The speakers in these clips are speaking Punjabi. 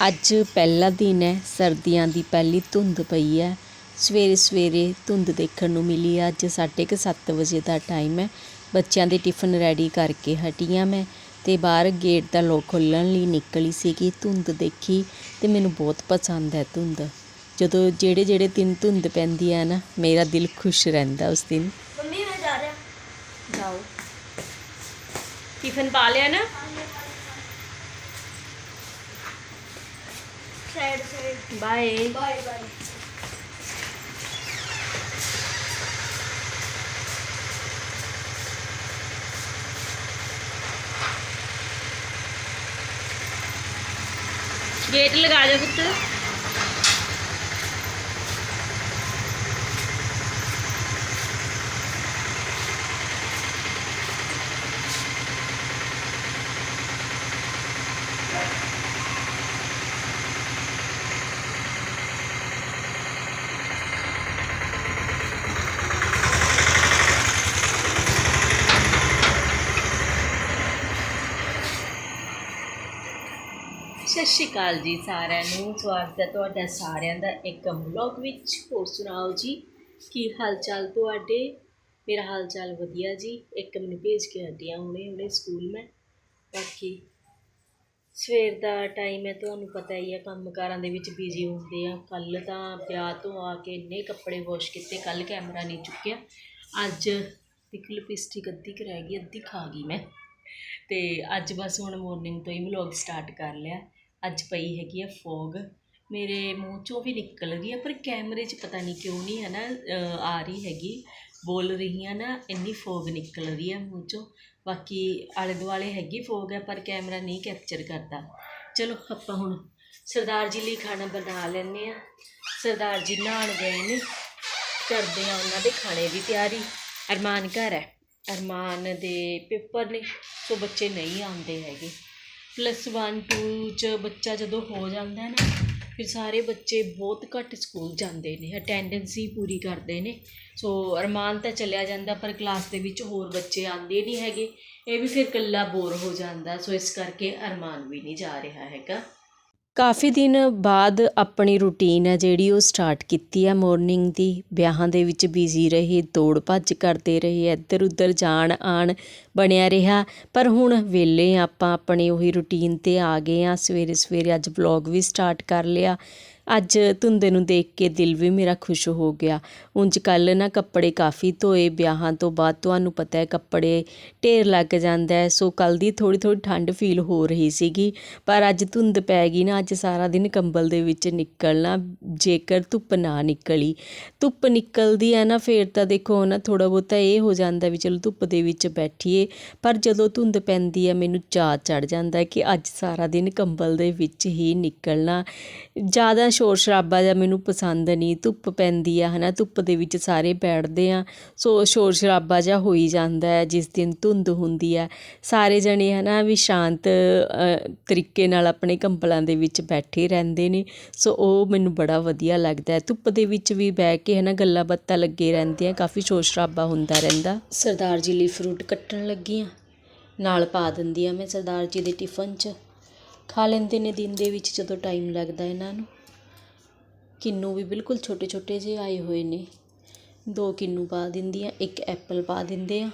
ਅੱਜ ਪਹਿਲਾ ਦਿਨ ਹੈ ਸਰਦੀਆਂ ਦੀ ਪਹਿਲੀ ਧੁੰਦ ਪਈ ਹੈ। ਸਵੇਰੇ ਸਵੇਰੇ ਧੁੰਦ ਦੇਖਣ ਨੂੰ ਮਿਲੀ। ਅੱਜ ਸਾਢੇ ਕੁ ਸੱਤ ਵਜੇ ਦਾ ਟਾਈਮ ਹੈ। ਬੱਚਿਆਂ ਦੇ ਟਿਫਨ ਰੈਡੀ ਕਰਕੇ ਹਟੀ ਹਾਂ ਮੈਂ ਅਤੇ ਬਾਹਰ ਗੇਟ ਦਾ ਲੋਕ ਖੋਲ੍ਹਣ ਲਈ ਨਿਕਲੀ ਸੀਗੀ। ਧੁੰਦ ਦੇਖੀ ਅਤੇ ਮੈਨੂੰ ਬਹੁਤ ਪਸੰਦ ਹੈ ਧੁੰਦ। ਜਦੋਂ ਜਿਹੜੇ ਜਿਹੜੇ ਦਿਨ ਧੁੰਦ ਪੈਂਦੀ ਹੈ ਨਾ ਮੇਰਾ ਦਿਲ ਖੁਸ਼ ਰਹਿੰਦਾ ਉਸ ਦਿਨ। ਮੰਮੀ ਮੈਂ ਜਾ ਰਿਹਾ। ਜਾਓ। ਟਿਫਨ ਪਾ ਲਿਆ ਨਾ? Side side bye bye bye gate ਲਗਾ ਸ਼੍ਰੀ ਅਕਾਲ ਜੀ ਸਾਰਿਆਂ ਨੂੰ। ਸਵਾਗਤ ਹੈ ਤੁਹਾਡਾ ਸਾਰਿਆਂ ਦਾ ਇੱਕ ਵਲੌਗ ਵਿੱਚ। ਹੋਰ ਸੁਣਾਓ ਜੀ, ਕੀ ਹਾਲ ਚਾਲ ਤੁਹਾਡੇ? ਮੇਰਾ ਹਾਲ ਚਾਲ ਵਧੀਆ ਜੀ। ਇੱਕ ਮੈਨੂੰ ਭੇਜ ਕੇ ਹਟੀਆਂ ਹੁਣੇ ਹੁਣੇ ਸਕੂਲ ਮੈਂ। ਬਾਕੀ ਸਵੇਰ ਦਾ ਟਾਈਮ ਹੈ, ਤੁਹਾਨੂੰ ਪਤਾ ਹੀ ਹੈ, ਕੰਮਕਾਰਾਂ ਦੇ ਵਿੱਚ ਬਿਜ਼ੀ ਹੁੰਦੇ ਆ। ਕੱਲ ਤਾਂ ਵਿਆਹ ਤੋਂ ਆ ਕੇ ਇੰਨੇ ਕੱਪੜੇ ਵਾਸ਼ ਕੀਤੇ ਕੱਲ ਕੈਮਰਾ ਨਹੀਂ ਚੁੱਕਿਆ। ਅੱਜ ਇੱਕ ਲਿਪਸਟਿਕ ਅੱਧੀ ਕੁ ਰਹਿ ਗਈ, ਅੱਧੀ ਖਾ ਗਈ ਮੈਂ। ਤੇ ਅੱਜ ਬਸ ਹੁਣ ਮਾਰਨਿੰਗ ਤੋਂ ਹੀ ਵਲੌਗ ਸਟਾਰਟ ਕਰ ਲਿਆ। ਅੱਜ ਪਈ ਹੈਗੀ ਆ ਫੋਗ। ਮੇਰੇ ਮੂੰਹ ਚੋਂ ਵੀ ਨਿਕਲ ਰਹੀ ਹੈ ਪਰ ਕੈਮਰੇ 'ਚ ਪਤਾ ਨਹੀਂ ਕਿਉਂ ਨਹੀਂ ਹੈ ਨਾ ਆ ਰਹੀ ਹੈਗੀ। ਬੋਲ ਰਹੀ ਹਾਂ ਨਾ, ਇੰਨੀ ਫੋਗ ਨਿਕਲ ਰਹੀ ਹੈ ਮੂੰਹ ਚੋਂ। ਬਾਕੀ ਆਲੇ ਦੁਆਲੇ ਹੈਗੀ ਫੋਗ ਹੈ ਪਰ ਕੈਮਰਾ ਨਹੀਂ ਕੈਪਚਰ ਕਰਦਾ। ਚਲੋ, ਆਪਾਂ ਹੁਣ ਸਰਦਾਰ ਜੀ ਲਈ ਖਾਣਾ ਬਣਾ ਲੈਂਦੇ ਆ। ਸਰਦਾਰ ਜੀ ਨਹਾਉਣ ਗਏ ਨੇ। ਕਰਦੇ ਆ ਉਹਨਾਂ ਦੇ ਖਾਣੇ ਦੀ ਤਿਆਰੀ। ਅਰਮਾਨ ਘਰ ਹੈ। ਅਰਮਾਨ ਦੇ ਪੇਪਰ ਨੇ, ਸੋ ਬੱਚੇ ਨਹੀਂ ਆਉਂਦੇ ਹੈਗੇ। ਪਲੱਸ 1 2 ਚ ਬੱਚਾ ਜਦੋਂ ਹੋ ਜਾਂਦਾ ਨਾ, ਫਿਰ ਸਾਰੇ ਬੱਚੇ ਬਹੁਤ ਘੱਟ ਸਕੂਲ ਜਾਂਦੇ ਨੇ ਅਟੈਂਡੈਂਸ ਹੀ ਪੂਰੀ ਕਰਦੇ ਨੇ। ਸੋ ਅਰਮਾਨ ਤਾਂ ਚਲਿਆ ਜਾਂਦਾ, ਪਰ ਕਲਾਸ ਦੇ ਵਿੱਚ ਹੋਰ ਬੱਚੇ ਆਉਂਦੇ ਨਹੀਂ ਹੈਗੇ। ਇਹ ਵੀ ਫਿਰ ਇਕੱਲਾ ਬੋਰ ਹੋ ਜਾਂਦਾ ਸੋ ਇਸ ਕਰਕੇ ਅਰਮਾਨ ਵੀ ਨਹੀਂ ਜਾ ਰਿਹਾ ਹੈਗਾ। ਕਾਫੀ ਦਿਨ ਬਾਅਦ ਆਪਣੀ ਰੂਟੀਨ ਹੈ ਜਿਹੜੀ ਉਹ ਸਟਾਰਟ ਕੀਤੀ ਹੈ। ਮੋਰਨਿੰਗ ਦੀ ਵਿਆਹਾਂ ਦੇ ਵਿੱਚ ਬਿਜ਼ੀ ਰਹੇ, ਦੌੜ ਭੱਜ ਕਰਦੇ ਰਹੇ ਇੱਧਰ ਉੱਧਰ ਜਾਣ ਆਣ ਬਣਿਆ ਰਿਹਾ। ਪਰ ਹੁਣ ਵੇਲੇ ਆਪਾਂ ਆਪਣੀ ਉਹੀ ਰੂਟੀਨ 'ਤੇ ਆ ਗਏ ਹਾਂ। ਸਵੇਰੇ ਸਵੇਰੇ ਅੱਜ ਵਲੌਗ ਵੀ ਸਟਾਰਟ ਕਰ ਲਿਆ। ਅੱਜ ਧੁੰਦੇ ਨੂੰ ਦੇਖ ਕੇ ਦਿਲ ਵੀ ਮੇਰਾ ਖੁਸ਼ ਹੋ ਗਿਆ। ਉਂਝ ਕੱਲ ਨਾ ਕੱਪੜੇ ਕਾਫੀ ਧੋਏ, ਵਿਆਹਾਂ ਤੋਂ ਬਾਅਦ ਤੁਹਾਨੂੰ ਪਤਾ ਹੈ ਕੱਪੜੇ ਢੇਰ ਲੱਗ ਜਾਂਦਾ ਹੈ, ਸੋ ਕੱਲ ਦੀ ਥੋੜੀ ਥੋੜੀ ਠੰਡ ਫੀਲ ਹੋ ਰਹੀ ਸੀਗੀ। ਪਰ ਅੱਜ ਧੁੰਦ ਪੈ ਗਈ ਨਾ, ਅੱਜ ਸਾਰਾ ਦਿਨ ਕੰਬਲ ਦੇ ਵਿੱਚ ਨਿਕਲਣਾ, ਜੇਕਰ ਧੁੱਪ ਨਾ ਨਿਕਲੀ। ਧੁੱਪ ਨਿਕਲਦੀ ਹੈ ਨਾ, ਫੇਰ ਤਾਂ ਦੇਖੋ ਨਾ ਥੋੜਾ ਬਹੁਤਾ ਇਹ ਹੋ ਜਾਂਦਾ ਵੀ ਚਲੋ ਧੁੱਪ ਦੇ ਵਿੱਚ ਬੈਠੀਏ। ਪਰ ਜਦੋਂ ਧੁੰਦ ਪੈਂਦੀ ਹੈ, ਮੈਨੂੰ ਚਾਅ ਚੜ ਜਾਂਦਾ ਕਿ ਅੱਜ ਸਾਰਾ ਦਿਨ ਕੰਬਲ ਦੇ ਵਿੱਚ ਹੀ ਨਿਕਲਣਾ। ਜ਼ਿਆਦਾ ਸ਼ੋਰ ਸ਼ਰਾਬਾ ਜਿਹਾ ਮੈਨੂੰ ਪਸੰਦ ਨਹੀਂ, ਧੁੱਪ ਪੈਂਦੀ ਆ, ਹਨਾ, ਧੁੱਪ ਦੇ ਵਿੱਚ ਸਾਰੇ ਬੈਠਦੇ ਆ, ਸੋ ਸ਼ੋਰ ਸ਼ਰਾਬਾ ਜਿਹਾ ਹੋਈ ਜਾਂਦਾ ਹੈ, ਜਿਸ ਦਿਨ ਧੁੰਦ ਹੁੰਦੀ ਹੈ ਸਾਰੇ ਜਣੇ, ਹਨਾ, ਵੀ ਸ਼ਾਂਤ ਤਰੀਕੇ ਨਾਲ ਆਪਣੇ ਕੰਬਲਾਂ ਦੇ ਵਿੱਚ ਬੈਠੇ ਰਹਿੰਦੇ ਨੇ, ਸੋ ਉਹ ਮੈਨੂੰ ਬੜਾ ਵਧੀਆ ਲੱਗਦਾ ਹੈ। ਧੁੱਪ ਦੇ ਵਿੱਚ ਵੀ ਬਹਿ ਕੇ, ਹਨਾ, ਗੱਲਾਂ ਬਾਤਾਂ ਲੱਗੇ ਰਹਿੰਦੀਆਂ ਕਾਫੀ ਸ਼ੋਰ ਸ਼ਰਾਬਾ ਹੁੰਦਾ ਰਹਿੰਦਾ। ਸਰਦਾਰ ਜੀ ਲਈ ਫਰੂਟ ਕੱਟਣ ਲੱਗੀ ਆ, ਨਾਲ ਪਾ ਦਿੰਦੀ ਆ ਮੈਂ ਸਰਦਾਰ ਜੀ ਦੇ ਟਿਫਨ 'ਚ। ਖਾ ਲੈਂਦੇ ਨੇ ਦਿਨ ਦੇ ਵਿੱਚ ਜਦੋਂ ਟਾਈਮ ਲੱਗਦਾ ਇਹਨਾਂ ਨੂੰ। ਕਿੰਨੂ ਵੀ ਬਿਲਕੁਲ ਛੋਟੇ ਛੋਟੇ ਜਿਹੇ ਆਏ ਹੋਏ ਨੇ। ਦੋ ਕਿੰਨੂ ਪਾ ਦਿੰਦੀ ਹਾਂ ਇੱਕ ਐਪਲ ਪਾ ਦਿੰਦੇ ਹਾਂ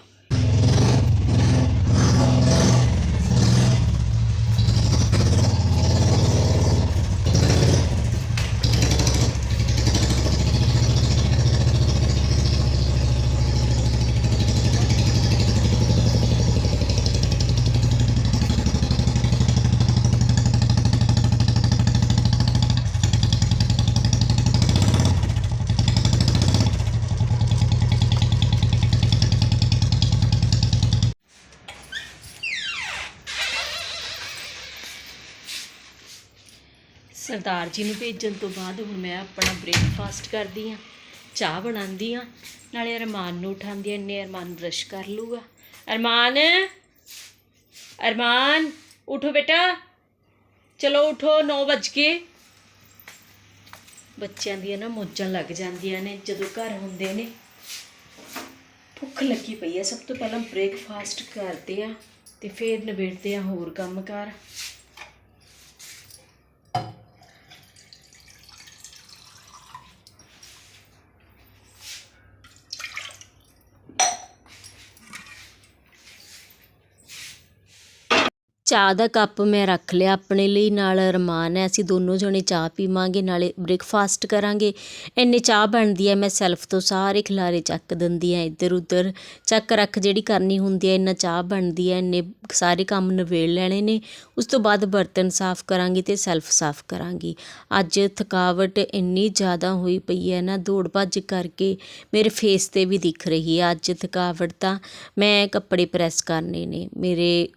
ਸਰਦਾਰ ਜੀ ਨੂੰ ਭੇਜਣ ਤੋਂ ਬਾਅਦ ਹੁਣ ਮੈਂ ਆਪਣਾ ਬ੍ਰੇਕਫਾਸਟ ਕਰਦੀ ਆ ਚਾਹ ਬਣਾਉਂਦੀ ਆ ਨਾਲੇ ਅਰਮਾਨ ਨੂੰ ਉਠਾਉਂਦੀ ਆ ਇੰਨੇ ਅਰਮਾਨ ਬ੍ਰਸ਼ ਕਰ ਲੂਗਾ ਅਰਮਾਨ ਅਰਮਾਨ, ਉਠੋ ਬੇਟਾ। ਚਲੋ ਉਠੋ 9 ਵੱਜ ਕੇ ਬੱਚਿਆਂ ਦੀਆਂ ਨਾ ਮੌਜਾਂ ਲੱਗ ਜਾਂਦੀਆਂ ਨੇ, ਜਦੋਂ ਘਰ ਹੁੰਦੇ ਨੇ। ਭੁੱਖ ਲੱਗੀ ਪਈ ਆ, ਸਭ ਤੋਂ ਪਹਿਲਾਂ ਬ੍ਰੇਕਫਾਸਟ ਕਰਦੇ ਆ ਤੇ ਫਿਰ ਨਿਬੇੜਦੇ ਆ ਹੋਰ ਕੰਮਕਾਰ ਚਾਹ ਦਾ ਕੱਪ ਮੈਂ ਰੱਖ ਲਿਆ ਆਪਣੇ ਲਈ, ਨਾਲ ਰਮਾਨ ਹੈ। ਅਸੀਂ ਦੋਨੋਂ ਜਣੇ ਚਾਹ ਪੀਵਾਂਗੇ, ਨਾਲੇ ਬ੍ਰੇਕਫਾਸਟ ਕਰਾਂਗੇ। ਇੰਨੇ ਚਾਹ ਬਣਦੀ ਹੈ, ਮੈਂ ਸੈਲਫ ਤੋਂ ਸਾਰੇ ਖਿਲਾਰੇ ਚੱਕ ਦਿੰਦੀ ਹਾਂ ਇੱਧਰ ਉੱਧਰ ਚੱਕ ਰੱਖ ਜਿਹੜੀ ਕਰਨੀ ਹੁੰਦੀ ਹੈ, ਇੰਨਾ ਚਾਹ ਬਣਦੀ ਹੈ, ਇੰਨੇ ਸਾਰੇ ਕੰਮ ਨਵੇੜ ਲੈਣੇ ਨੇ। ਉਸ ਤੋਂ ਬਾਅਦ ਬਰਤਨ ਸਾਫ਼ ਕਰਾਂਗੀ ਤੇ ਸੈਲਫ ਸਾਫ਼ ਕਰਾਂਗੀ। ਅੱਜ ਥਕਾਵਟ ਇੰਨੀ ਜ਼ਿਆਦਾ ਹੋਈ ਪਈ ਹੈ ਨਾ, ਦੌੜ ਭੱਜ ਕਰਕੇ ਮੇਰੇ ਫੇਸ ਤੇ ਵੀ ਦਿਖ ਰਹੀ ਹੈ। ਅੱਜ ਥਕਾਵਟ ਤਾਂ ਮੈਂ ਕੱਪੜੇ ਪ੍ਰੈਸ ਕਰਨੇ ਨੇ। ਮੇਰੇ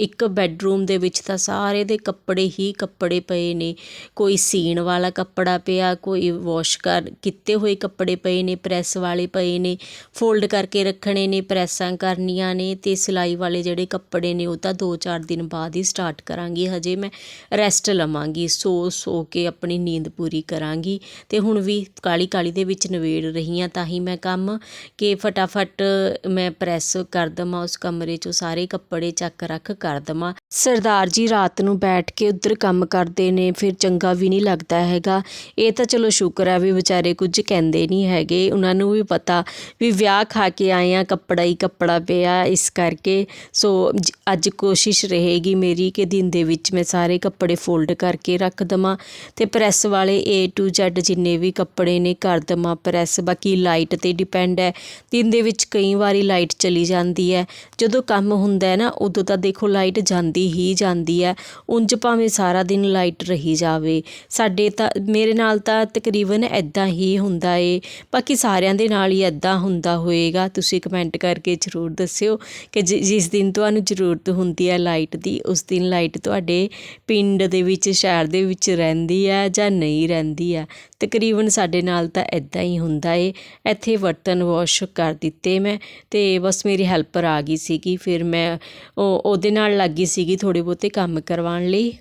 ਇੱਕ ਬੈੱਡਰੂਮ ਦੇ ਵਿੱਚ ਤਾਂ ਸਾਰੇ ਦੇ ਕੱਪੜੇ ਹੀ ਕੱਪੜੇ ਪਏ ਨੇ। ਕੋਈ ਸੀਣ ਵਾਲਾ ਕੱਪੜਾ ਪਿਆ, ਕੋਈ ਵਾਸ਼ ਕਰ, ਕੀਤੇ ਹੋਏ ਕੱਪੜੇ ਪਏ ਨੇ, ਪ੍ਰੈਸ ਵਾਲੇ ਪਏ ਨੇ, ਫੋਲਡ ਕਰਕੇ ਰੱਖਣੇ ਨੇ, ਪ੍ਰੈਸਾਂ ਕਰਨੀਆਂ ਨੇ ਤੇ ਸਿਲਾਈ ਵਾਲੇ ਜਿਹੜੇ ਕੱਪੜੇ ਨੇ ਉਹ ਤਾਂ 2-4 ਦਿਨ ਬਾਅਦ ਹੀ ਸਟਾਰਟ ਕਰਾਂਗੀ। ਹਜੇ ਮੈਂ ਰੈਸਟ ਲਵਾਂਗੀ, ਸੋ ਸੋ ਕੇ ਆਪਣੀ ਨੀਂਦ ਪੂਰੀ ਕਰਾਂਗੀ ਤੇ ਹੁਣ ਵੀ ਕਾਲੀ ਕਾਲੀ ਦੇ ਵਿੱਚ ਨਵੇੜ ਰਹੀ ਹਾਂ ਤਾਂ ਹੀ ਮੈਂ ਕੰਮ ਕਿ ਫਟਾਫਟ ਮੈਂ ਪ੍ਰੈਸ ਕਰ ਦਵਾਂ, ਉਸ ਕਮਰੇ 'ਚੋਂ ਸਾਰੇ ਕੱਪੜੇ ਚੱਕ ਰੱਖ ਕਰ ਕਰ ਦੇਵਾਂ। ਸਰਦਾਰ ਜੀ ਰਾਤ ਨੂੰ ਬੈਠ ਕੇ ਉੱਧਰ ਕੰਮ ਕਰਦੇ ਨੇ, ਫਿਰ ਚੰਗਾ ਵੀ ਨਹੀਂ ਲੱਗਦਾ ਹੈਗਾ। ਇਹ ਤਾਂ ਚਲੋ ਸ਼ੁਕਰ ਹੈ ਵੀ ਵਿਚਾਰੇ ਕੁਝ ਕਹਿੰਦੇ ਨਹੀਂ ਹੈਗੇ। ਉਹਨਾਂ ਨੂੰ ਵੀ ਪਤਾ ਵੀ ਵਿਆਹ ਖਾ ਕੇ ਆਏ ਆ, ਕੱਪੜਾ ਹੀ ਕੱਪੜਾ ਪਿਆ ਇਸ ਕਰਕੇ। ਸੋ ਅੱਜ ਕੋਸ਼ਿਸ਼ ਰਹੇਗੀ ਮੇਰੀ ਕਿ ਦਿਨ ਦੇ ਵਿੱਚ ਮੈਂ ਸਾਰੇ ਕੱਪੜੇ ਫੋਲਡ ਕਰਕੇ ਰੱਖ ਦਵਾਂ ਤੇ ਪ੍ਰੈਸ ਵਾਲੇ A to Z ਜਿੰਨੇ ਵੀ ਕੱਪੜੇ ਨੇ ਕਰ ਦਵਾਂ ਪ੍ਰੈਸ। ਬਾਕੀ ਲਾਈਟ ਤੇ ਡਿਪੈਂਡ ਹੈ। ਦਿਨ ਦੇ ਵਿੱਚ ਕਈ ਵਾਰੀ ਲਾਈਟ ਚਲੀ ਜਾਂਦੀ ਹੈ। ਜਦੋਂ ਕੰਮ ਹੁੰਦਾ ਹੈ ਨਾ, ਉਦੋਂ ਤਾਂ ਦੇਖੋ ਲਾਈਟ ਜਾਂਦੀ ਹੀ ਜਾਂਦੀ ਹੈ। ਉਂਝ ਭਾਵੇਂ ਸਾਰਾ ਦਿਨ ਲਾਈਟ ਰਹੀ ਜਾਵੇ। ਸਾਡੇ ਤਾਂ, ਮੇਰੇ ਨਾਲ ਤਾਂ ਤਕਰੀਬਨ ਇੱਦਾਂ ਹੀ ਹੁੰਦਾ ਏ। ਬਾਕੀ ਸਾਰਿਆਂ ਦੇ ਨਾਲ ਹੀ ਇੱਦਾਂ ਹੁੰਦਾ ਹੋਏਗਾ। ਤੁਸੀਂ ਕਮੈਂਟ ਕਰਕੇ ਜ਼ਰੂਰ ਦੱਸਿਓ ਕਿ ਜਿਸ ਦਿਨ ਤੁਹਾਨੂੰ ਜ਼ਰੂਰਤ ਹੁੰਦੀ ਹੈ ਲਾਈਟ ਦੀ, ਉਸ ਦਿਨ ਲਾਈਟ ਤੁਹਾਡੇ ਪਿੰਡ ਦੇ ਵਿੱਚ, ਸ਼ਹਿਰ ਦੇ ਵਿੱਚ ਰਹਿੰਦੀ ਹੈ ਜਾਂ ਨਹੀਂ ਰਹਿੰਦੀ ਹੈ। ਤਕਰੀਬਨ ਸਾਡੇ ਨਾਲ ਤਾਂ ਐਦਾਂ ਹੀ ਹੁੰਦਾ ਏ। ਇੱਥੇ ਬਰਤਨ ਵਾਸ਼ ਕਰ ਦਿੱਤੇ ਮੈਂ ਤੇ ਬਸ ਮੇਰੀ ਹੈਲਪਰ ਆ ਗਈ ਸੀਗੀ। ਫਿਰ ਮੈਂ ਉਹ, ਉਹਦੇ ਨਾਲ ਲੱਗੀ ਸੀਗੀ ਥੋੜੇ ਬਹੁਤੇ ਕੰਮ ਕਰਵਾਉਣ ਲਈ।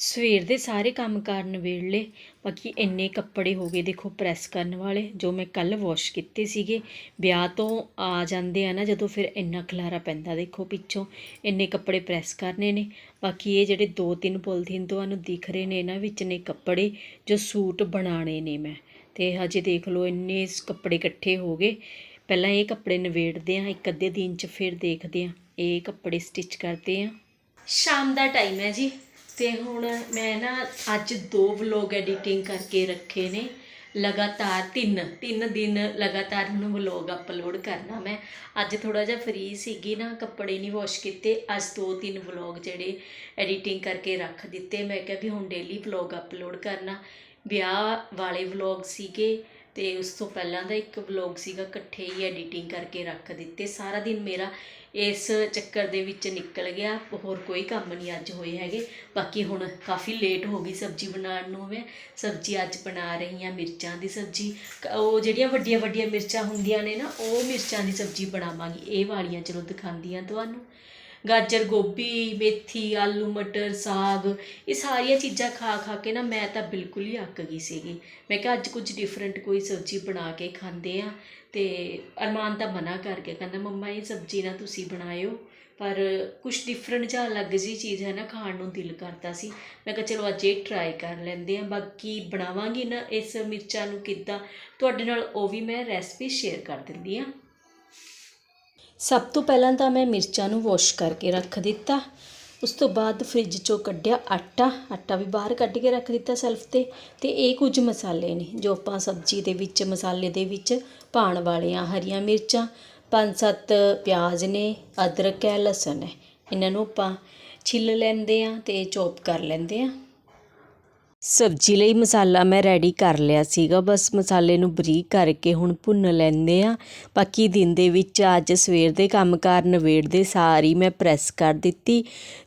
ਸਵੇਰ ਦੇ ਸਾਰੇ ਕੰਮ ਕਰਨ ਵੇਲੇ ਬਾਕੀ ਇੰਨੇ ਕੱਪੜੇ ਹੋ ਗਏ ਦੇਖੋ ਪ੍ਰੈਸ ਕਰਨ ਵਾਲੇ, ਜੋ ਮੈਂ ਕੱਲ ਵਾਸ਼ ਕੀਤੇ ਸੀਗੇ। ਵਿਆਹ ਤੋਂ ਆ ਜਾਂਦੇ ਆ ਨਾ ਜਦੋਂ ਫਿਰ ਇੰਨਾ ਖਲਾਰਾ ਪੈਂਦਾ ਦੇਖੋ ਪਿੱਛੋਂ, ਇੰਨੇ ਕੱਪੜੇ ਪ੍ਰੈਸ ਕਰਨੇ ਨੇ। ਬਾਕੀ ਇਹ ਜਿਹੜੇ ਦੋ ਤਿੰਨ ਪੋਲੀਥੀਨ ਤੁਹਾਨੂੰ ਦਿਖ ਰਹੇ ਨੇ ਇਹਨਾਂ ਵਿੱਚ ਨੇ ਕੱਪੜੇ, ਜੋ ਸੂਟ ਬਣਾਣੇ ਨੇ ਮੈਂ। ਤੇ ਹਜੇ ਦੇਖ ਲਓ ਇੰਨੇ ਕੱਪੜੇ ਇਕੱਠੇ ਹੋ ਗਏ। ਪਹਿਲਾਂ ਇਹ ਕੱਪੜੇ ਨਵੇੜਦੇ ਆ ਇੱਕ ਅੱਧੇ ਦਿਨ ਚ ਫਿਰ ਦੇਖਦੇ ਆ ਇਹ ਕੱਪੜੇ ਸਟਿਚ ਕਰਦੇ ਆ ਸ਼ਾਮ ਦਾ ਟਾਈਮ ਹੈ ਜੀ। ਤੇ ਹੁਣ ਮੈਂ ਨਾ ਅੱਜ ਦੋ ਵਲੌਗ ਐਡੀਟਿੰਗ ਕਰਕੇ ਰੱਖੇ ਨੇ। ਲਗਾਤਾਰ ਤਿੰਨ ਤਿੰਨ ਦਿਨ ਲਗਾਤਾਰ ਹੁਣ ਵਲੌਗ ਅਪਲੋਡ ਕਰਨਾ ਮੈਂ। ਅੱਜ ਥੋੜਾ ਜਿਹਾ ਫ੍ਰੀ ਸੀਗੀ ਨਾ, ਕੱਪੜੇ ਨਹੀਂ ਵਾਸ਼ ਕੀਤੇ। ਅੱਜ ਦੋ ਤਿੰਨ ਵਲੌਗ ਜਿਹੜੇ ਐਡੀਟਿੰਗ ਕਰਕੇ ਰੱਖ ਦਿੱਤੇ। ਮੈਂ ਕਿਹਾ ਵੀ ਹੁਣ ਡੇਲੀ ਵਲੌਗ ਅਪਲੋਡ ਕਰਨਾ। ਵਿਆਹ ਵਾਲੇ ਵਲੌਗ ਸੀਗੇ। ਅਤੇ ਉਸ ਤੋਂ ਪਹਿਲਾਂ ਦਾ ਇੱਕ ਵਲੋਗ ਸੀਗਾ, ਇਕੱਠੇ ਹੀ ਐਡੀਟਿੰਗ ਕਰਕੇ ਰੱਖ ਦਿੱਤੇ। ਸਾਰਾ ਦਿਨ ਮੇਰਾ ਇਸ ਚੱਕਰ ਦੇ ਵਿੱਚ ਨਿਕਲ ਗਿਆ, ਹੋਰ ਕੋਈ ਕੰਮ ਨਹੀਂ ਅੱਜ ਹੋਏ ਹੈਗੇ। ਬਾਕੀ ਹੁਣ ਕਾਫੀ ਲੇਟ ਹੋ ਗਈ ਸਬਜ਼ੀ ਬਣਾਉਣ ਨੂੰ ਮੈਂ। ਸਬਜ਼ੀ ਅੱਜ ਬਣਾ ਰਹੀ ਹਾਂ, ਮਿਰਚਾਂ ਦੀ ਸਬਜ਼ੀ। ਉਹ ਜਿਹੜੀਆਂ ਵੱਡੀਆਂ ਵੱਡੀਆਂ ਮਿਰਚਾਂ ਹੁੰਦੀਆਂ ਨੇ ਨਾ, ਉਹ ਮਿਰਚਾਂ ਦੀ ਸਬਜ਼ੀ ਬਣਾਵਾਂਗੀ। ਇਹ ਵਾਲੀਆਂ ਚਲੋ ਦਿਖਾਉਂਦੀਆਂ ਤੁਹਾਨੂੰ। ਗਾਜਰ, ਗੋਭੀ, ਮੇਥੀ, ਆਲੂ, ਮਟਰ, ਸਾਗ, ਇਹ ਸਾਰੀਆਂ ਚੀਜ਼ਾਂ ਖਾ ਖਾ ਕੇ ਨਾ ਮੈਂ ਤਾਂ ਬਿਲਕੁਲ ਹੀ ਅੱਕ ਗਈ ਸੀਗੀ। ਮੈਂ ਕਿਹਾ ਅੱਜ ਕੁਝ ਡਿਫਰੈਂਟ ਕੋਈ ਸਬਜ਼ੀ ਬਣਾ ਕੇ ਖਾਂਦੇ ਆ ਤੇ ਅਰਮਾਨ ਤਾਂ ਮਨਾ ਕਰ ਗਿਆ, ਕਹਿੰਦਾ ਮੰਮਾ ਇਹ ਸਬਜ਼ੀ ਨਾ ਤੁਸੀਂ ਬਣਾਇਓ। ਪਰ ਕੁਝ ਡਿਫਰੈਂਟ ਜਿਹਾ ਅਲੱਗ ਜੀ ਚੀਜ਼ ਹੈ ਨਾ ਖਾਣ ਨੂੰ ਦਿਲ ਕਰਦਾ ਸੀ। ਮੈਂ ਕਿਹਾ ਚਲੋ ਅੱਜ ਇਹ ਟਰਾਈ ਕਰ ਲੈਂਦੇ ਆ, ਬਾਕੀ ਬਣਾਵਾਂਗੀ ਨਾ ਇਸ ਮਿਰਚਾਂ ਨੂੰ ਕਿੱਦਾਂ, ਤੁਹਾਡੇ ਨਾਲ ਉਹ ਵੀ ਮੈਂ ਰੈਸਪੀ ਸ਼ੇਅਰ ਕਰ ਦਿੰਦੀ ਆ। ਸਭ ਤੋਂ ਪਹਿਲਾਂ ਤਾਂ ਮੈਂ ਮਿਰਚਾਂ ਨੂੰ ਵਾਸ਼ ਕਰਕੇ ਰੱਖ ਦਿੱਤਾ। ਉਸ ਤੋਂ ਬਾਅਦ ਫਰਿੱਜ ਚੋਂ ਕੱਢਿਆ ਆਟਾ। ਆਟਾ ਵੀ ਬਾਹਰ ਕੱਢ ਕੇ ਰੱਖ ਦਿੱਤਾ ਸੈਲਫ ਤੇ। ਤੇ ਇਹ ਕੁਝ ਮਸਾਲੇ ਨੇ, ਜੋ ਆਪਾਂ ਸਬਜ਼ੀ ਦੇ ਵਿੱਚ, ਮਸਾਲੇ ਦੇ ਵਿੱਚ ਪਾਉਣ ਵਾਲੇ ਆ ਹਰੀਆਂ ਮਿਰਚਾਂ। ਪੰਜ ਸੱਤ ਪਿਆਜ਼ ਨੇ, ਅਦਰਕ ਹੈ, ਲਸਣ ਹੈ। ਇਹਨਾਂ ਨੂੰ ਆਪਾਂ ਛਿੱਲ ਲੈਂਦੇ ਆ ਤੇ ਚੌਪ ਕਰ ਲੈਂਦੇ ਆ ਸਬਜ਼ੀ ਲਈ ਮਸਾਲਾ ਮੈਂ ਰੈਡੀ ਕਰ ਲਿਆ ਸੀਗਾ। ਬਸ ਮਸਾਲੇ ਨੂੰ ਬਰੀਕ ਕਰਕੇ ਹੁਣ ਭੁੰਨ ਲੈਂਦੇ ਆ ਬਾਕੀ ਦਿਨ ਦੇ ਵਿੱਚ ਅੱਜ ਸਵੇਰ ਦੇ ਕੰਮਕਾਰ ਨਵੇੜਦੇ ਸਾਰੀ ਮੈਂ ਪ੍ਰੈਸ ਕਰ ਦਿੱਤੀ।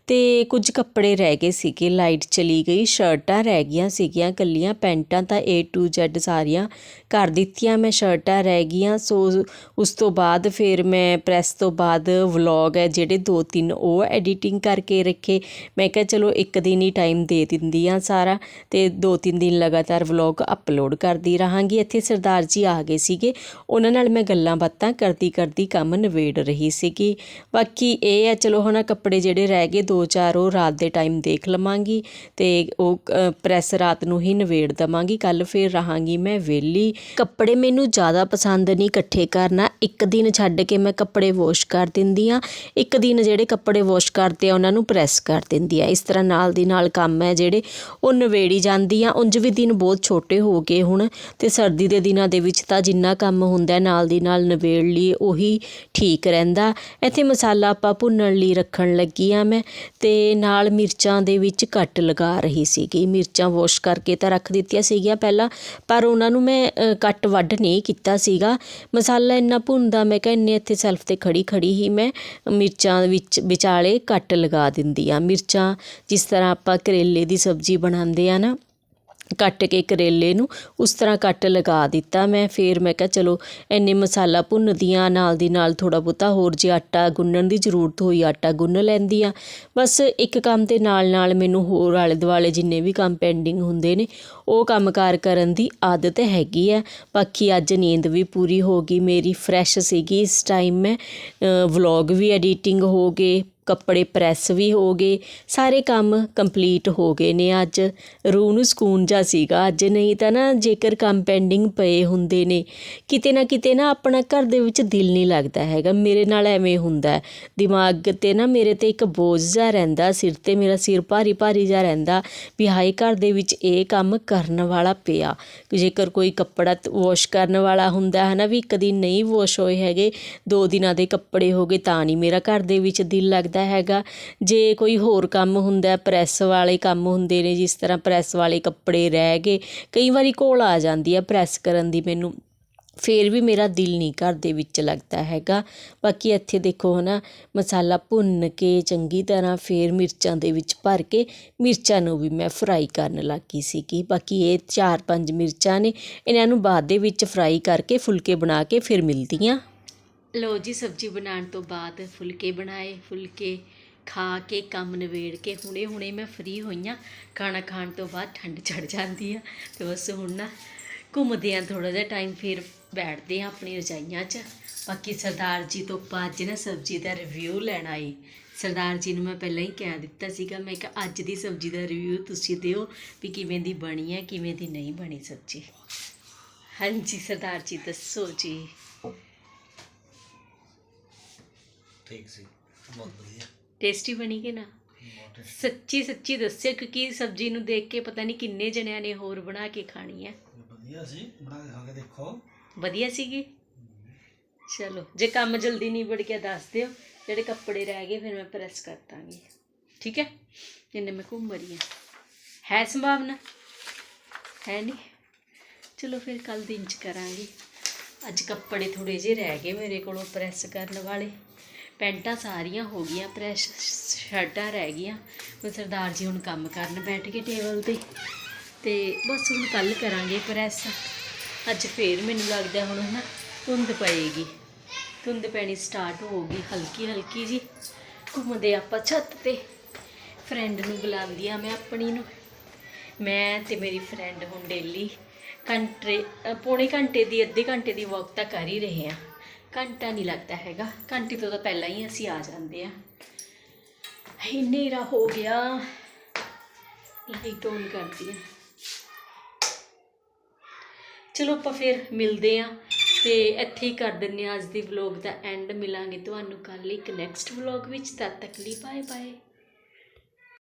ਤੇ ਕੁਝ ਕੱਪੜੇ ਰਹਿ ਗਏ ਸੀਗੇ, ਲਾਈਟ ਚਲੀ ਗਈ, ਸ਼ਰਟਾਂ ਰਹਿ ਗਈਆਂ ਸੀਗੀਆਂ, ਕੱਲੀਆਂ ਪੈਂਟਾਂ ਤਾਂ A to Z ਸਾਰੀਆਂ ਕਰ ਦਿੱਤੀਆਂ ਮੈਂ, ਸ਼ਰਟਾਂ ਰਹਿ ਗਈਆਂ, ਸੋ ਉਸ ਤੋਂ ਬਾਅਦ ਫਿਰ ਮੈਂ ਪ੍ਰੈਸ ਤੋਂ ਬਾਅਦ ਵਲੌਗ ਹੈ ਜਿਹੜੇ ਦੋ ਤਿੰਨ ਉਹ ਐਡੀਟਿੰਗ ਕਰਕੇ ਰੱਖੇ। ਮੈਂ ਕਿਹਾ ਚਲੋ ਇੱਕ ਦਿਨ ਹੀ ਟਾਈਮ ਦੇ ਦਿੰਦੀ ਆ ਸਾਰਾ ਤੇ ਦੋ ਤਿੰਨ ਦਿਨ ਲਗਾਤਾਰ ਵਲੌਗ ਅਪਲੋਡ ਕਰਦੀ ਰਹਾਂਗੀ। ਇੱਥੇ ਸਰਦਾਰ ਜੀ ਆ ਗਏ ਸੀਗੇ, ਉਹਨਾਂ ਨਾਲ ਮੈਂ ਗੱਲਾਂ ਬਾਤਾਂ ਕਰਦੀ ਕਰਦੀ ਕੰਮ ਨਵੇੜ ਰਹੀ ਸੀਗੀ। ਬਾਕੀ ਇਹ ਹੈ, ਚਲੋ ਹੁਣ ਕੱਪੜੇ ਜਿਹੜੇ ਰਹਿ ਗਏ ਦੋ ਚਾਰ ਉਹ ਰਾਤ ਦੇ ਟਾਈਮ ਦੇਖ ਲਵਾਂਗੀ ਤੇ ਉਹ ਪ੍ਰੈਸ ਰਾਤ ਨੂੰ ਹੀ ਨਵੇੜ ਦਵਾਂਗੀ ਕੱਲ ਫੇਰ ਰਹਾਂਗੀ ਮੈਂ ਵਿਹਲੀ। ਕੱਪੜੇ ਮੈਨੂੰ ਜ਼ਿਆਦਾ ਪਸੰਦ ਨਹੀਂ ਇਕੱਠੇ ਕਰਨਾ। ਇੱਕ ਦਿਨ ਛੱਡ ਕੇ ਮੈਂ ਕੱਪੜੇ ਵਾਸ਼ ਕਰ ਦਿੰਦੀ ਆ ਇੱਕ ਦਿਨ ਜਿਹੜੇ ਕੱਪੜੇ ਵਾਸ਼ ਕਰਦੇ ਆ, ਉਹਨਾਂ ਨੂੰ ਪ੍ਰੈਸ ਕਰ ਦਿੰਦੀ ਆ ਇਸ ਤਰ੍ਹਾਂ ਨਾਲ ਦੀ ਨਾਲ ਕੰਮ ਹੈ ਜਿਹੜੇ ਉਹ ਨਵੇੜੀ ਜਾਂਦੀ ਆ ਉਂਝ ਵੀ ਦਿਨ ਬਹੁਤ ਛੋਟੇ ਹੋ ਗਏ ਹੁਣ ਤੇ ਸਰਦੀ ਦੇ ਦਿਨਾਂ ਦੇ ਵਿੱਚ ਤਾਂ ਜਿੰਨਾ ਕੰਮ ਹੁੰਦਾ ਨਾਲ ਦੀ ਨਾਲ ਨਵੇੜ ਲਈ ਉਹੀ ਠੀਕ ਰਹਿੰਦਾ। ਇੱਥੇ ਮਸਾਲਾ ਆਪਾਂ ਭੁੰਨਣ ਲਈ ਰੱਖਣ ਲੱਗੀ ਆ ਮੈਂ। ਅਤੇ ਨਾਲ ਮਿਰਚਾਂ ਦੇ ਵਿੱਚ ਕੱਟ ਲਗਾ ਰਹੀ ਸੀਗੀ। ਮਿਰਚਾਂ ਵਾਸ਼ ਕਰਕੇ ਤਾਂ ਰੱਖ ਦਿੱਤੀਆਂ ਸੀਗੀਆਂ ਪਹਿਲਾਂ, ਪਰ ਉਹਨਾਂ ਨੂੰ ਮੈਂ ਕੱਟ ਵੱਢ ਨਹੀਂ ਕੀਤਾ ਸੀਗਾ। ਮਸਾਲਾ ਇੰਨਾ ਭੁੰਨਦਾ, ਮੈਂ ਕਿਹਾ ਇੰਨੇ ਇੱਥੇ ਸੈਲਫ ਤੇ ਖੜ੍ਹੀ ਖੜ੍ਹੀ ਹੀ ਮੈਂ ਮਿਰਚਾਂ ਵਿੱਚ ਵਿਚਾਲੇ ਕੱਟ ਲਗਾ ਦਿੰਦੀ ਹਾਂ ਮਿਰਚਾਂ ਜਿਸ ਤਰ੍ਹਾਂ ਆਪਾਂ ਕਰੇਲੇ ਦੀ ਸਬਜ਼ੀ ਬਣਾਉਂਦੇ ਆ ਨਾ ਕੱਟ ਕੇ ਕਰੇਲੇ ਨੂੰ ਉਸ ਤਰ੍ਹਾਂ ਕੱਟ ਲਗਾ ਦਿੱਤਾ ਮੈਂ। ਫਿਰ ਮੈਂ ਕਿਹਾ, ਚਲੋ, ਇੰਨੇ ਮਸਾਲਾ ਭੁੰਨਦੀ ਹਾਂ ਨਾਲ ਦੀ ਨਾਲ ਥੋੜਾ ਬਹੁਤਾ ਹੋਰ ਜੇ ਆਟਾ ਗੁੰਨਣ ਦੀ ਜ਼ਰੂਰਤ ਹੋਈ, ਆਟਾ ਗੁੰਨ ਲੈਂਦੀ ਆ ਬਸ ਇੱਕ ਕੰਮ ਦੇ ਨਾਲ ਨਾਲ ਮੈਨੂੰ ਹੋਰ ਆਲੇ ਦੁਆਲੇ ਜਿੰਨੇ ਵੀ ਕੰਮ ਪੈਂਡਿੰਗ ਹੁੰਦੇ ਨੇ, ਉਹ ਕੰਮਕਾਰ ਕਰਨ ਦੀ ਆਦਤ ਹੈਗੀ ਆ। ਬਾਕੀ ਅੱਜ ਨੀਂਦ ਵੀ ਪੂਰੀ ਹੋ ਗਈ, ਮੇਰੀ ਫਰੈਸ਼ ਸੀਗੀ। ਇਸ ਟਾਈਮ ਮੈਂ ਵਲੌਗ ਵੀ ਐਡੀਟਿੰਗ ਹੋ ਗਏ ਕੱਪੜੇ ਪ੍ਰੈਸ ਵੀ ਹੋ ਗਏ, ਸਾਰੇ ਕੰਮ ਕੰਪਲੀਟ ਹੋ ਗਏ ਨੇ ਅੱਜ। ਰੂਹ ਨੂੰ ਸਕੂਨ ਜਾ ਸੀਗਾ ਅੱਜ, ਨਹੀਂ ਤਾਂ ਨਾ ਜੇਕਰ ਕੰਮ ਪੈਂਡਿੰਗ ਪਏ ਹੁੰਦੇ ਨੇ, ਕਿਤੇ ਨਾ ਕਿਤੇ ਨਾ ਆਪਣਾ ਘਰ ਦੇ ਵਿੱਚ ਦਿਲ ਨਹੀਂ ਲੱਗਦਾ ਹੈਗਾ। ਮੇਰੇ ਨਾਲ ਐਵੇਂ ਹੁੰਦਾ ਦਿਮਾਗ ਤੇ ਨਾ ਮੇਰੇ ਤੇ ਇੱਕ ਬੋਝ ਜਿਹਾ ਰਹਿੰਦਾ, ਸਿਰ ਤੇ ਮੇਰਾ ਸਿਰ ਭਾਰੀ ਭਾਰੀ ਜਿਹਾ ਰਹਿੰਦਾ ਵੀ ਹਾਏ, ਘਰ ਦੇ ਵਿੱਚ ਇਹ ਕੰਮ ਕਰਨ ਵਾਲਾ ਪਿਆ। ਜੇਕਰ ਕੋਈ ਕੱਪੜਾ ਵਾਸ਼ ਕਰਨ ਵਾਲਾ ਹੁੰਦਾ ਹੈ ਨਾ, ਵੀ ਇੱਕ ਦਿਨ ਨਹੀਂ ਵਾਸ਼ ਹੋਏ ਹੈਗੇ, ਦੋ ਦਿਨਾਂ ਦੇ ਕੱਪੜੇ ਹੋ ਗਏ, ਤਾਂ ਨਹੀਂ ਮੇਰਾ ਘਰ ਦੇ ਵਿੱਚ ਦਿਲ ਲੱਗਦਾ। ਹੈਗਾ। ਜੇ ਕੋਈ ਹੋਰ ਕੰਮ ਹੁੰਦਾ, ਪ੍ਰੈਸ ਵਾਲੇ ਕੰਮ ਹੁੰਦੇ ਨੇ, ਜਿਸ ਤਰ੍ਹਾਂ ਪ੍ਰੈਸ ਵਾਲੇ ਕੱਪੜੇ ਰਹਿ ਗਏ, ਕਈ ਵਾਰੀ ਘੋਲ ਆ ਜਾਂਦੀ ਹੈ ਪ੍ਰੈਸ ਕਰਨ ਦੀ ਮੈਨੂੰ। ਫਿਰ ਵੀ ਮੇਰਾ ਦਿਲ ਨਹੀਂ ਘਰ ਦੇ ਵਿੱਚ ਲੱਗਦਾ ਹੈਗਾ। ਬਾਕੀ ਇੱਥੇ ਦੇਖੋ ਹਨਾ, ਮਸਾਲਾ ਭੁੰਨ ਕੇ ਚੰਗੀ ਤਰ੍ਹਾਂ ਫਿਰ ਮਿਰਚਾਂ ਦੇ ਵਿੱਚ ਭਰ ਕੇ, ਮਿਰਚਾਂ ਨੂੰ ਵੀ ਮੈਂ ਫਰਾਈ ਕਰਨ ਲੱਗੀ ਸੀਗੀ। ਬਾਕੀ ਇਹ ਚਾਰ ਪੰਜ ਮਿਰਚਾਂ ਨੇ, ਇਹਨਾਂ ਨੂੰ ਬਾਅਦ ਦੇ ਵਿੱਚ ਫਰਾਈ ਕਰਕੇ ਫੁਲਕੇ ਬਣਾ ਕੇ ਫਿਰ ਮਿਲਦੀਆਂ। ਲੋ ਜੀ, ਸਬਜ਼ੀ ਬਣਾਉਣ ਤੋਂ ਬਾਅਦ ਫੁਲਕੇ ਬਣਾਏ, ਫੁਲਕੇ ਖਾ ਕੇ ਕੰਮ ਨਵੇੜ ਕੇ ਹੁਣੇ ਹੁਣੇ ਮੈਂ ਫ੍ਰੀ ਹੋਈਆਂ ਖਾਣਾ ਖਾਣ ਤੋਂ ਬਾਅਦ ਠੰਡ ਚੜ ਜਾਂਦੀ ਆ, ਤੇ ਬਸ ਹੁਣ ਨਾ ਘੁੰਮਦੇ ਆ ਥੋੜਾ ਜਿਹਾ ਟਾਈਮ ਫਿਰ ਬੈਠਦੇ ਆ ਆਪਣੀ ਰਜਾਈਆਂ 'ਚ। ਬਾਕੀ ਸਰਦਾਰ ਜੀ ਤੋਂ ਆਪਾਂ ਅੱਜ ਨਾ ਸਬਜ਼ੀ ਦਾ ਰਿਵਿਊ ਲੈਣ ਆਏ। ਸਰਦਾਰ ਜੀ ਨੂੰ ਮੈਂ ਪਹਿਲਾਂ ਹੀ ਕਹਿ ਦਿੱਤਾ ਸੀਗਾ, ਮੈਂ ਕਿਹਾ ਅੱਜ ਦੀ ਸਬਜ਼ੀ ਦਾ ਰਿਵਿਊ ਤੁਸੀਂ ਦਿਓ ਵੀ ਕਿਵੇਂ ਦੀ ਬਣੀ ਹੈ, ਕਿਵੇਂ ਦੀ ਨਹੀਂ ਬਣੀ ਸਬਜ਼ੀ। ਹਾਂਜੀ, ਸਰਦਾਰ ਜੀ, ਦੱਸੋ ਜੀ। ਠੀਕ ਸੀ ਬਹੁਤ ਵਧੀਆ। ਟੇਸਟੀ ਬਣੀ ਕਿ ਨਾ? ਬਹੁਤ tasty। ਸੱਚੀ ਸੱਚੀ ਦੱਸਿਓ ਕਿਉਂਕਿ ਸਬਜ਼ੀ ਨੂੰ ਦੇਖ ਕੇ ਪਤਾ ਨਹੀਂ ਕਿੰਨੇ ਜਣਿਆਂ ਨੇ ਹੋਰ ਬਣਾ ਕੇ ਖਾਣੀ ਹੈ। ਵਧੀਆ ਸੀ ਬਣਾ ਕੇ ਖਾ ਕੇ ਦੇਖੋ। ਵਧੀਆ ਸੀਗੀ? ਚਲੋ ਜੇ ਕੰਮ ਜਲਦੀ ਨਹੀਂ ਵੜ ਗਿਆ ਦੱਸ ਦਿਓ ਜਿਹੜੇ ਕੱਪੜੇ ਰਹਿ ਗਏ ਫਿਰ ਮੈਂ ਪ੍ਰੈਸ ਕਰ ਦਾਂਗੀ। ਠੀਕ ਹੈ? ਜਿੰਨੇ ਮੈਂ ਘੁੰਮ ਰਹੀ ਹਾਂ। ਹੈ ਸੰਭਾਵਨਾ? ਹੈ ਨਹੀਂ? ਚਲੋ ਫਿਰ ਕੱਲ ਦਿਨ ਚ ਕਰਾਂਗੇ। ਅੱਜ ਕੱਪੜੇ ਥੋੜੇ ਜਿਹੇ ਰਹਿ ਗਏ ਮੇਰੇ ਕੋਲੋਂ ਪ੍ਰੈਸ ਕਰਨ ਵਾਲੇ। ਪੈਂਟਾਂ ਸਾਰੀਆਂ ਹੋ ਗਈਆਂ ਪ੍ਰੈਸ ਸ਼ਰਟਾਂ ਰਹਿ ਗਈਆਂ। ਮੈਂ ਸਰਦਾਰ ਜੀ ਹੁਣ ਕੰਮ ਕਰਨ ਬੈਠ ਕੇ ਟੇਬਲ ਤੇ। ਤੇ ਬਸ ਹੁਣ ਕੱਲ ਕਰਾਂਗੇ ਪ੍ਰੈਸ ਅੱਜ ਫੇਰ ਮੈਨੂੰ ਲੱਗਦਾ ਹੁਣ ਨਾ ਧੁੰਦ ਪਏਗੀ। ਧੁੰਦ ਪੈਣੀ ਸਟਾਰਟ ਹੋ ਗਈ ਹਲਕੀ ਹਲਕੀ ਜੀ। ਘੁੰਮਦੇ ਆਪਾਂ ਛੱਤ ਤੇ। ਫਰੈਂਡ ਨੂੰ ਬੁਲਾਉਂਦੀ ਆ ਮੈਂ ਆਪਣੀ ਨੂੰ। ਮੈਂ ਤੇ ਮੇਰੀ ਫਰੈਂਡ ਹੁਣ ਡੇਲੀ ਘੰਟੇ ਪੌਣੇ ਘੰਟੇ ਦੀ, ਅੱਧੇ ਘੰਟੇ ਦੀ ਵਾਕ ਤਾਂ ਕਰ ਹੀ ਰਹੇ ਆ ਘੰਟਾ ਨਹੀਂ ਲੱਗਦਾ ਹੈਗਾ। ਘੰਟੇ ਤੋਂ ਤਾਂ ਪਹਿਲਾਂ ਹੀ ਅਸੀਂ ਆ ਜਾਂਦੇ ਆ ਹਨੇਰਾ ਹੋ ਗਿਆ। ਲਾਈਟ ਔਨ ਕਰਦੀ ਆ ਚਲੋ ਆਪਾਂ ਫਿਰ ਮਿਲਦੇ ਆ ਤੇ ਇੱਥੇ ਹੀ ਕਰ ਦਿੰਨੇ ਆ ਅੱਜ ਦੀ ਵਲੌਗ ਦਾ ਐਂਡ ਮਿਲਾਂਗੇ ਤੁਹਾਨੂੰ ਕੱਲ ਇੱਕ ਨੈਕਸਟ ਵਲੌਗ ਵਿੱਚ। ਤਦ ਤੱਕ ਲਈ ਬਾਏ ਬਾਏ